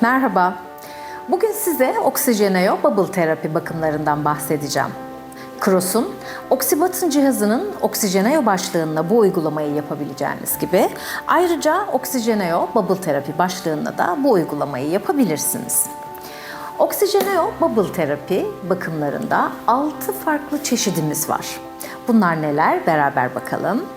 Merhaba. Bugün size Oksijeneo Bubble Terapi bakımlarından bahsedeceğim. Cross'un Oksibatın cihazının Oksijeneo başlığında bu uygulamayı yapabileceğiniz gibi ayrıca Oksijeneo Bubble Terapi başlığında da bu uygulamayı yapabilirsiniz. Oksijeneo Bubble Terapi bakımlarında 6 farklı çeşidimiz var. Bunlar neler? Beraber bakalım.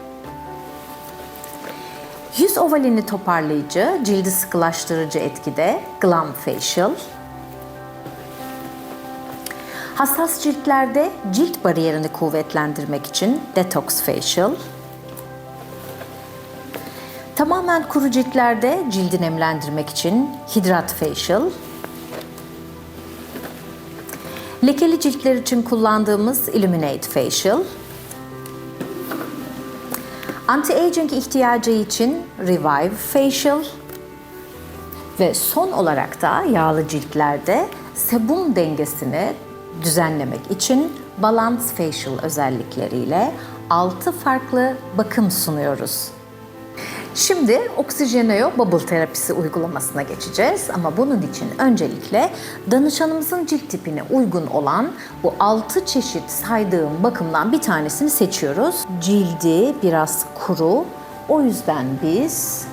Yüz ovalini toparlayıcı, cildi sıkılaştırıcı etkide Glam Facial. Hassas ciltlerde cilt bariyerini kuvvetlendirmek için Detox Facial. Tamamen kuru ciltlerde cildi nemlendirmek için Hydrat Facial. Lekeli ciltler için kullandığımız Illuminate Facial. Anti-aging ihtiyacı için Revive Facial ve son olarak da yağlı ciltlerde sebum dengesini düzenlemek için Balance Facial özellikleriyle 6 farklı bakım sunuyoruz. Şimdi Oksijeneo Bubble terapisi uygulamasına geçeceğiz ama bunun için öncelikle danışanımızın cilt tipine uygun olan bu 6 çeşit saydığım bakımdan bir tanesini seçiyoruz. Cildi biraz kuru. O yüzden biz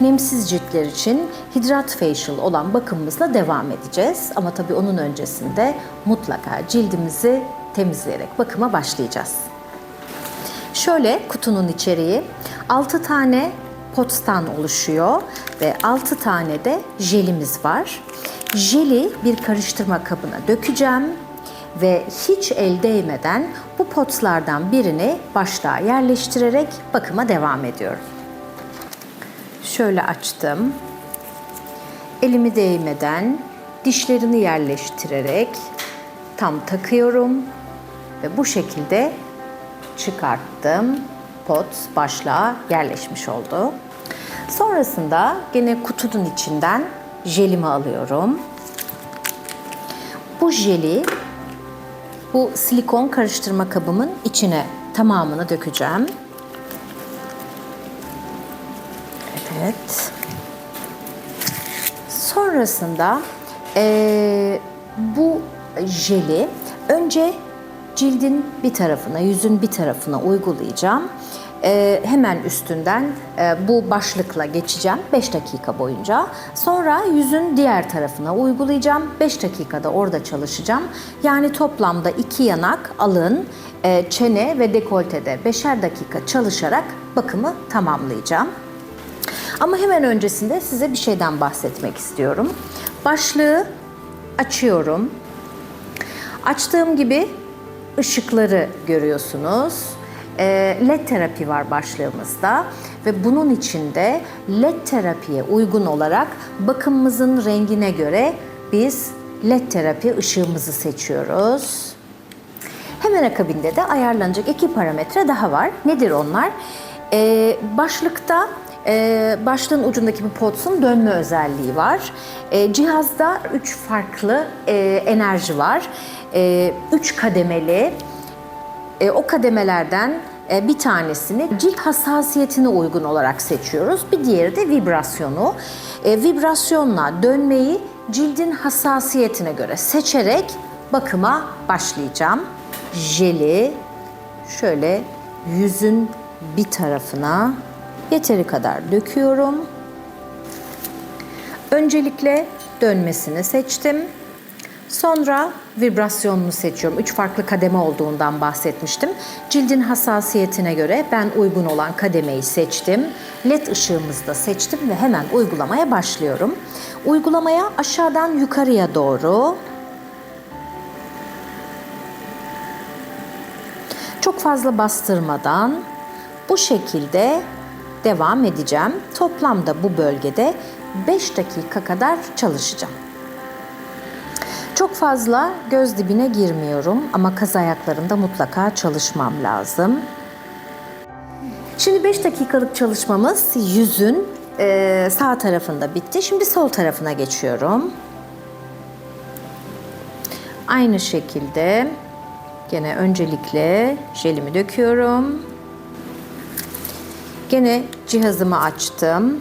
nemsiz ciltler için hidrat facial olan bakımımızla devam edeceğiz. Ama tabii onun öncesinde mutlaka cildimizi temizleyerek bakıma başlayacağız. Şöyle kutunun içeriği 6 tane potstan oluşuyor ve 6 tane de jelimiz var. Jeli bir karıştırma kabına dökeceğim ve hiç el değmeden bu potslardan birini başlığa yerleştirerek bakıma devam ediyorum. Şöyle açtım. Elimi değmeden dişlerini yerleştirerek tam takıyorum ve bu şekilde çıkarttım. Pot başlığa yerleşmiş oldu. Sonrasında gene kutunun içinden jelimi alıyorum. Bu jeli bu silikon karıştırma kabımın içine tamamını dökeceğim. Evet. Sonrasında eee, bu jeli önce cildin bir tarafına, yüzün bir tarafına uygulayacağım. Eee, hemen üstünden eee, bu başlıkla geçeceğim 5 dakika boyunca. Sonra yüzün diğer tarafına uygulayacağım. 5 dakikada orada çalışacağım. Yani toplamda iki yanak, alın, eee, çene ve dekoltede 5'er dakika çalışarak bakımı tamamlayacağım. Ama hemen öncesinde size bir şeyden bahsetmek istiyorum. Başlığı açıyorum. Açtığım gibi ışıkları görüyorsunuz. Ee, LED terapi var başlığımızda ve bunun içinde LED terapiye uygun olarak bakımımızın rengine göre biz LED terapi ışığımızı seçiyoruz. Hemen akabinde de ayarlanacak iki parametre daha var. Nedir onlar? Ee, başlıkta e, başlığın ucundaki bu potsun dönme özelliği var. E, cihazda üç farklı e, enerji var. E, üç kademeli. E, o kademelerden e, bir tanesini cilt hassasiyetine uygun olarak seçiyoruz. Bir diğeri de vibrasyonu. E, vibrasyonla dönmeyi cildin hassasiyetine göre seçerek bakıma başlayacağım. Jeli şöyle yüzün bir tarafına yeteri kadar döküyorum. Öncelikle dönmesini seçtim. Sonra vibrasyonunu seçiyorum. Üç farklı kademe olduğundan bahsetmiştim. Cildin hassasiyetine göre ben uygun olan kademeyi seçtim. LED ışığımızı da seçtim ve hemen uygulamaya başlıyorum. Uygulamaya aşağıdan yukarıya doğru çok fazla bastırmadan bu şekilde devam edeceğim. Toplamda bu bölgede 5 dakika kadar çalışacağım. Çok fazla göz dibine girmiyorum ama kaz ayaklarında mutlaka çalışmam lazım. Şimdi 5 dakikalık çalışmamız yüzün e, sağ tarafında bitti. Şimdi sol tarafına geçiyorum. Aynı şekilde gene öncelikle jelimi döküyorum. Gene cihazımı açtım.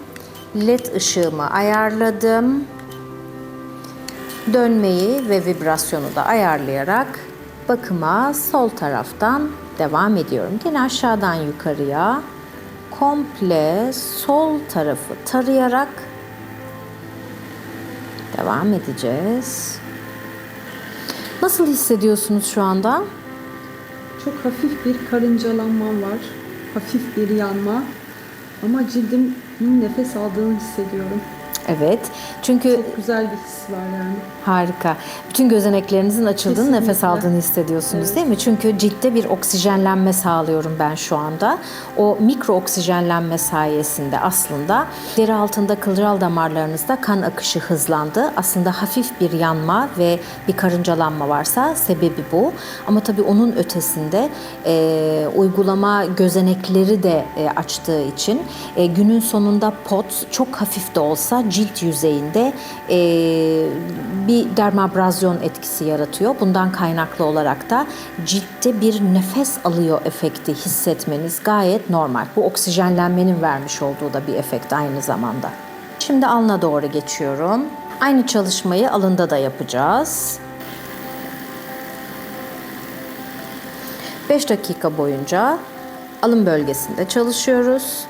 LED ışığımı ayarladım. Dönmeyi ve vibrasyonu da ayarlayarak bakıma sol taraftan devam ediyorum. Yine aşağıdan yukarıya komple sol tarafı tarayarak devam edeceğiz. Nasıl hissediyorsunuz şu anda? Çok hafif bir karıncalanma var. Hafif bir yanma. Ama cildimin nefes aldığını hissediyorum. Evet. Çünkü Çok güzel bir his var yani. Harika. Bütün gözeneklerinizin açıldığını, Kesinlikle. nefes aldığını hissediyorsunuz değil mi? Çünkü ciltte bir oksijenlenme sağlıyorum ben şu anda. O mikro oksijenlenme sayesinde aslında deri altında kılcal damarlarınızda kan akışı hızlandı. Aslında hafif bir yanma ve bir karıncalanma varsa sebebi bu. Ama tabii onun ötesinde e, uygulama gözenekleri de e, açtığı için e, günün sonunda pot çok hafif de olsa cilt yüzeyinde e, bir dermabrazyon etkisi yaratıyor. Bundan kaynaklı olarak da ciltte bir nefes alıyor efekti hissetmeniz gayet normal. Bu oksijenlenmenin vermiş olduğu da bir efekt aynı zamanda. Şimdi alına doğru geçiyorum. Aynı çalışmayı alında da yapacağız. 5 dakika boyunca alın bölgesinde çalışıyoruz.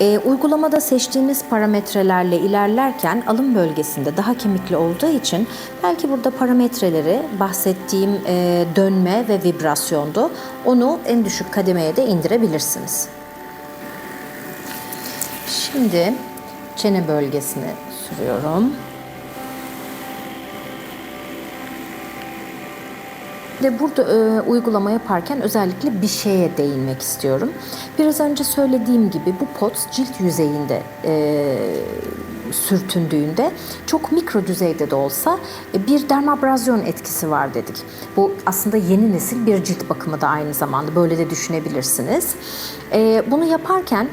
Ee, uygulamada seçtiğiniz parametrelerle ilerlerken alın bölgesinde daha kemikli olduğu için belki burada parametreleri bahsettiğim e, dönme ve vibrasyondu. Onu en düşük kademeye de indirebilirsiniz. Şimdi çene bölgesine sürüyorum. Ve burada e, uygulama yaparken özellikle bir şeye değinmek istiyorum. Biraz önce söylediğim gibi bu pot cilt yüzeyinde e, sürtündüğünde çok mikro düzeyde de olsa e, bir dermabrazyon etkisi var dedik. Bu aslında yeni nesil bir cilt bakımı da aynı zamanda böyle de düşünebilirsiniz. E, bunu yaparken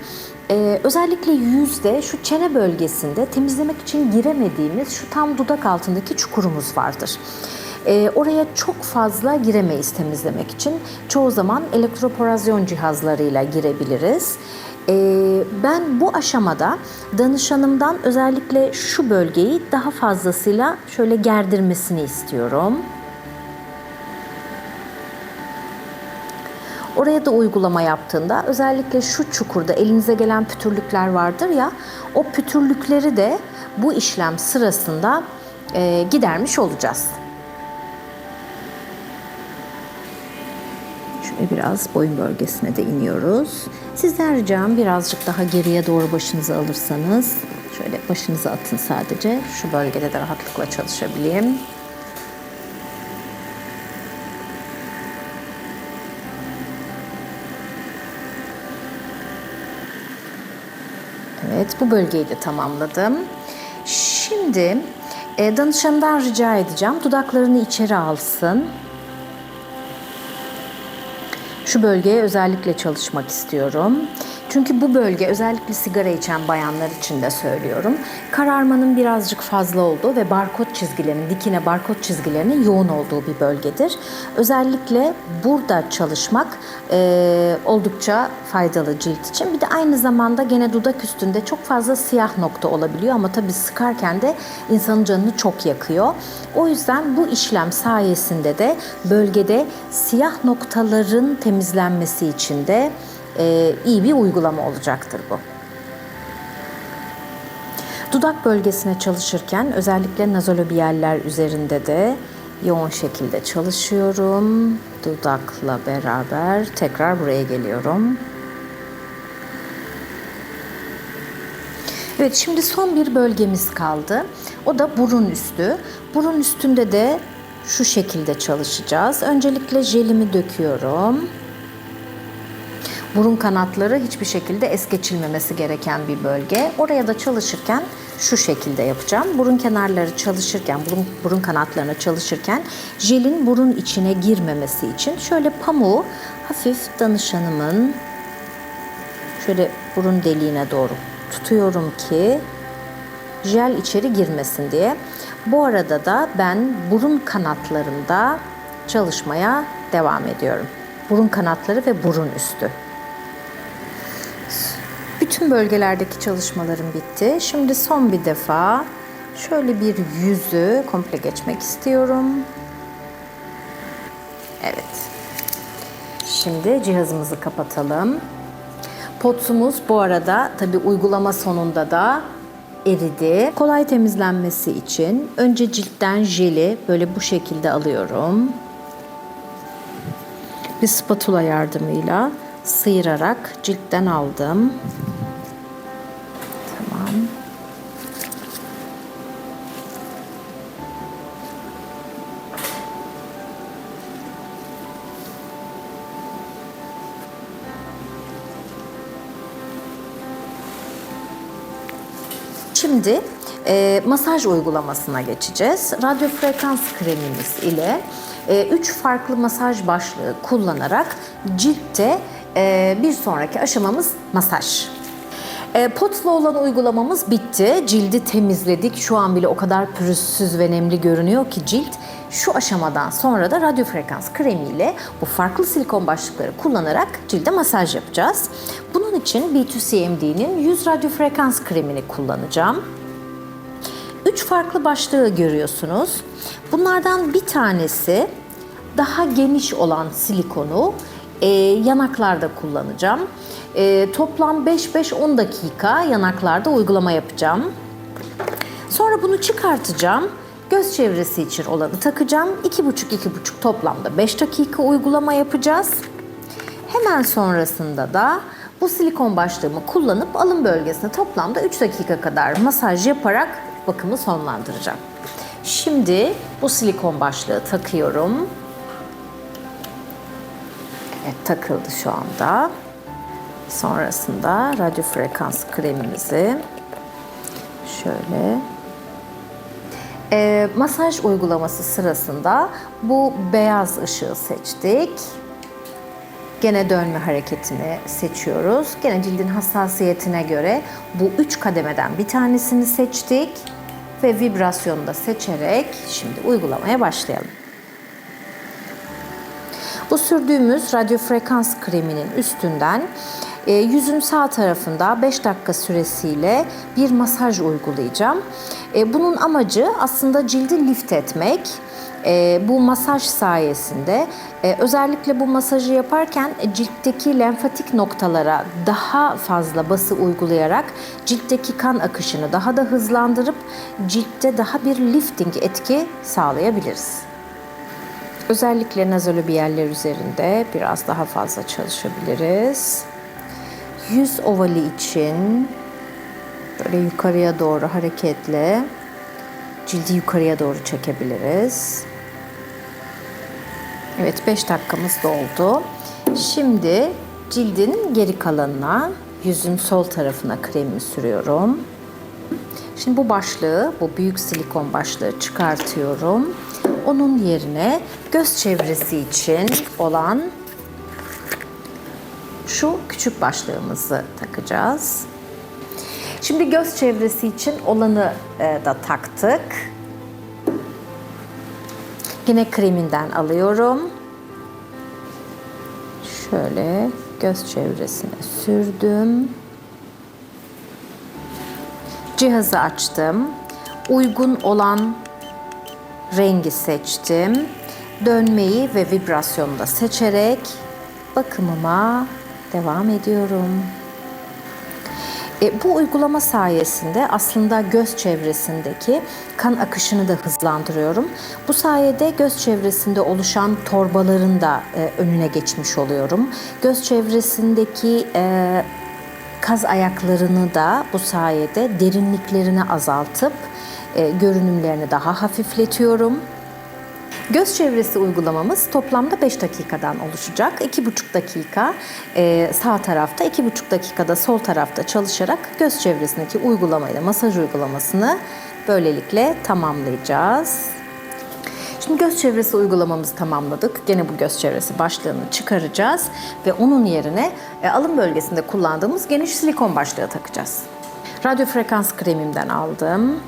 ee, özellikle yüzde şu çene bölgesinde temizlemek için giremediğimiz şu tam dudak altındaki çukurumuz vardır. Ee, oraya çok fazla giremeyiz temizlemek için. Çoğu zaman elektroporazyon cihazlarıyla girebiliriz. Ee, ben bu aşamada danışanımdan özellikle şu bölgeyi daha fazlasıyla şöyle gerdirmesini istiyorum. Oraya da uygulama yaptığında özellikle şu çukurda elinize gelen pütürlükler vardır ya o pütürlükleri de bu işlem sırasında e, gidermiş olacağız. Biraz boyun bölgesine de iniyoruz. Sizden ricam birazcık daha geriye doğru başınızı alırsanız şöyle başınızı atın sadece. Şu bölgede de rahatlıkla çalışabileyim. Evet, bu bölgeyi de tamamladım. Şimdi e, danışanından rica edeceğim dudaklarını içeri alsın. Şu bölgeye özellikle çalışmak istiyorum. Çünkü bu bölge özellikle sigara içen bayanlar için de söylüyorum. Kararmanın birazcık fazla olduğu ve barkod çizgilerinin, dikine barkod çizgilerinin yoğun olduğu bir bölgedir. Özellikle burada çalışmak e, oldukça faydalı cilt için. Bir de aynı zamanda gene dudak üstünde çok fazla siyah nokta olabiliyor ama tabii sıkarken de insanın canını çok yakıyor. O yüzden bu işlem sayesinde de bölgede siyah noktaların temizlenmesi için de e, iyi bir uygulama olacaktır bu. Dudak bölgesine çalışırken özellikle nazolobiyaller üzerinde de yoğun şekilde çalışıyorum. Dudakla beraber tekrar buraya geliyorum. Evet şimdi son bir bölgemiz kaldı. O da burun üstü. Burun üstünde de şu şekilde çalışacağız. Öncelikle jelimi döküyorum. Burun kanatları hiçbir şekilde es geçilmemesi gereken bir bölge. Oraya da çalışırken şu şekilde yapacağım. Burun kenarları çalışırken, burun, burun kanatlarına çalışırken jelin burun içine girmemesi için şöyle pamuğu hafif danışanımın şöyle burun deliğine doğru tutuyorum ki jel içeri girmesin diye. Bu arada da ben burun kanatlarımda çalışmaya devam ediyorum. Burun kanatları ve burun üstü. Bütün bölgelerdeki çalışmalarım bitti. Şimdi son bir defa Şöyle bir yüzü komple geçmek istiyorum. Evet. Şimdi cihazımızı kapatalım. Potsumuz bu arada tabi uygulama sonunda da eridi. Kolay temizlenmesi için önce ciltten jeli böyle bu şekilde alıyorum. Bir spatula yardımıyla sıyırarak ciltten aldım. Şimdi e, masaj uygulamasına geçeceğiz. Radyo frekans kremimiz ile e, üç farklı masaj başlığı kullanarak ciltte e, bir sonraki aşamamız masaj. E, Potla olan uygulamamız bitti. Cildi temizledik. Şu an bile o kadar pürüzsüz ve nemli görünüyor ki cilt. Şu aşamadan sonra da radyo frekans kremiyle bu farklı silikon başlıkları kullanarak cilde masaj yapacağız. Bunun için B2CMD'nin 100 radyo frekans kremini kullanacağım. Üç farklı başlığı görüyorsunuz. Bunlardan bir tanesi daha geniş olan silikonu e, yanaklarda kullanacağım. E, toplam 5-5-10 dakika yanaklarda uygulama yapacağım. Sonra bunu çıkartacağım. Göz çevresi için olanı takacağım. 2,5-2,5 toplamda 5 dakika uygulama yapacağız. Hemen sonrasında da bu silikon başlığımı kullanıp alın bölgesine toplamda 3 dakika kadar masaj yaparak bakımı sonlandıracağım. Şimdi bu silikon başlığı takıyorum. Evet takıldı şu anda. Sonrasında radyo frekans kremimizi şöyle e, masaj uygulaması sırasında bu beyaz ışığı seçtik. Gene dönme hareketini seçiyoruz. Gene cildin hassasiyetine göre bu üç kademeden bir tanesini seçtik ve vibrasyonu da seçerek şimdi uygulamaya başlayalım. Bu sürdüğümüz radyo frekans kreminin üstünden e, yüzün sağ tarafında 5 dakika süresiyle bir masaj uygulayacağım. E, bunun amacı aslında cildi lift etmek. E, bu masaj sayesinde e, özellikle bu masajı yaparken ciltteki lenfatik noktalara daha fazla bası uygulayarak ciltteki kan akışını daha da hızlandırıp ciltte daha bir lifting etki sağlayabiliriz. Özellikle nazolobiyerler üzerinde biraz daha fazla çalışabiliriz. Yüz ovali için böyle yukarıya doğru hareketle cildi yukarıya doğru çekebiliriz. Evet 5 dakikamız doldu. Şimdi cildin geri kalanına yüzün sol tarafına kremi sürüyorum. Şimdi bu başlığı, bu büyük silikon başlığı çıkartıyorum. Onun yerine göz çevresi için olan şu küçük başlığımızı takacağız. Şimdi göz çevresi için olanı e, da taktık. Yine kreminden alıyorum. Şöyle göz çevresine sürdüm. Cihazı açtım. Uygun olan rengi seçtim. Dönmeyi ve vibrasyonu da seçerek bakımıma devam ediyorum. E, bu uygulama sayesinde aslında göz çevresindeki kan akışını da hızlandırıyorum. Bu sayede göz çevresinde oluşan torbaların da e, önüne geçmiş oluyorum. Göz çevresindeki e, kaz ayaklarını da bu sayede derinliklerini azaltıp e, görünümlerini daha hafifletiyorum. Göz çevresi uygulamamız toplamda 5 dakikadan oluşacak. 2,5 dakika e, sağ tarafta, 2,5 dakikada sol tarafta çalışarak göz çevresindeki uygulamayla masaj uygulamasını böylelikle tamamlayacağız. Şimdi göz çevresi uygulamamızı tamamladık. Gene bu göz çevresi başlığını çıkaracağız ve onun yerine e, alın bölgesinde kullandığımız geniş silikon başlığı takacağız. Radyo frekans kremimden aldım.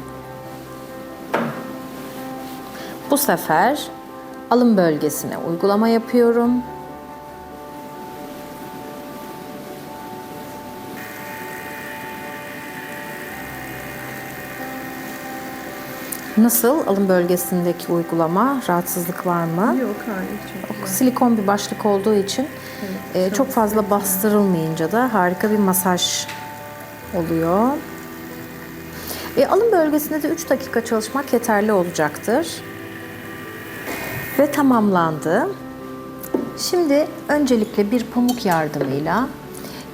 Bu sefer alın bölgesine uygulama yapıyorum. Nasıl alın bölgesindeki uygulama? Rahatsızlık var mı? Yok hayır çok güzel. Silikon bir başlık olduğu için e, çok fazla bastırılmayınca da harika bir masaj oluyor. E, alın bölgesinde de 3 dakika çalışmak yeterli olacaktır. Ve tamamlandı. Şimdi öncelikle bir pamuk yardımıyla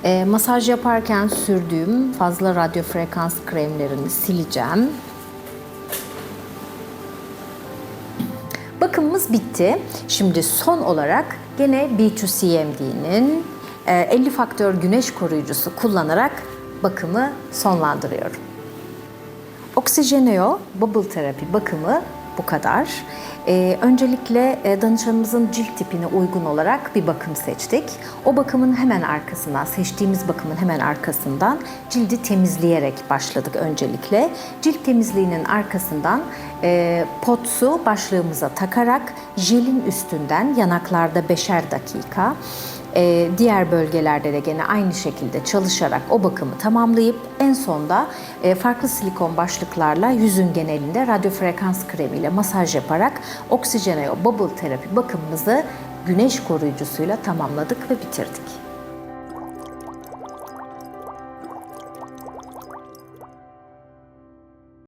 e, masaj yaparken sürdüğüm fazla radyo frekans kremlerini sileceğim. Bakımımız bitti. Şimdi son olarak gene B2CMD'nin e, 50 faktör güneş koruyucusu kullanarak bakımı sonlandırıyorum. Oksijeneo Bubble Terapi bakımı bu kadar. Ee, öncelikle e, danışanımızın cilt tipine uygun olarak bir bakım seçtik. O bakımın hemen arkasından, seçtiğimiz bakımın hemen arkasından cildi temizleyerek başladık öncelikle. Cilt temizliğinin arkasından e, pot su başlığımıza takarak jelin üstünden yanaklarda beşer dakika, ee, diğer bölgelerde de gene aynı şekilde çalışarak o bakımı tamamlayıp en sonda e, farklı silikon başlıklarla yüzün genelinde radyo frekans kremiyle masaj yaparak oksijeneo bubble terapi bakımımızı güneş koruyucusuyla tamamladık ve bitirdik.